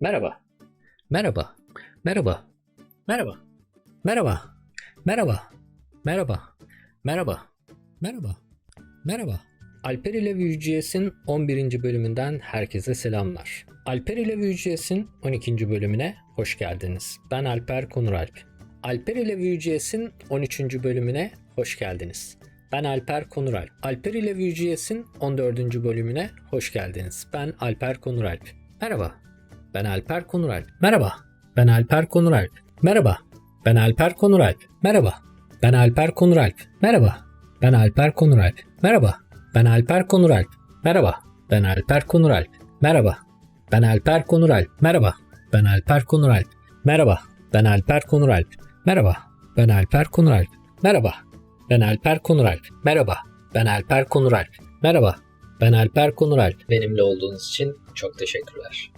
Merhaba. Merhaba. Merhaba. Merhaba. Merhaba. Merhaba. Merhaba. Merhaba. Merhaba. Merhaba. Alper ile Vue.js'in 11. bölümünden herkese selamlar. Alper ile Vue.js'in 12. bölümüne hoş geldiniz. Ben Alper Konuralp. Alper ile Vue.js'in 13. bölümüne hoş geldiniz. Ben Alper Konuralp. Alper ile Vue.js'in 14. bölümüne hoş geldiniz. Ben Alper Konuralp. Merhaba. Ben Alper Konuralp. Merhaba. Ben Alper Konuralp. Merhaba. Ben Alper Konuralp. Merhaba. Ben Alper Konuralp. Merhaba. Ben Alper Konuralp. Merhaba. Ben Alper Konuralp. Merhaba. Ben Alper Konuralp. Merhaba. Ben Alper Konuralp. Merhaba. Ben Alper Konuralp. Merhaba. Ben Alper Konuralp. Merhaba. Ben Alper Konuralp. Merhaba. Ben Alper Konuralp. Merhaba. Ben Alper Konuralp. Merhaba. Ben Alper Konuralp. Benimle olduğunuz için çok teşekkürler.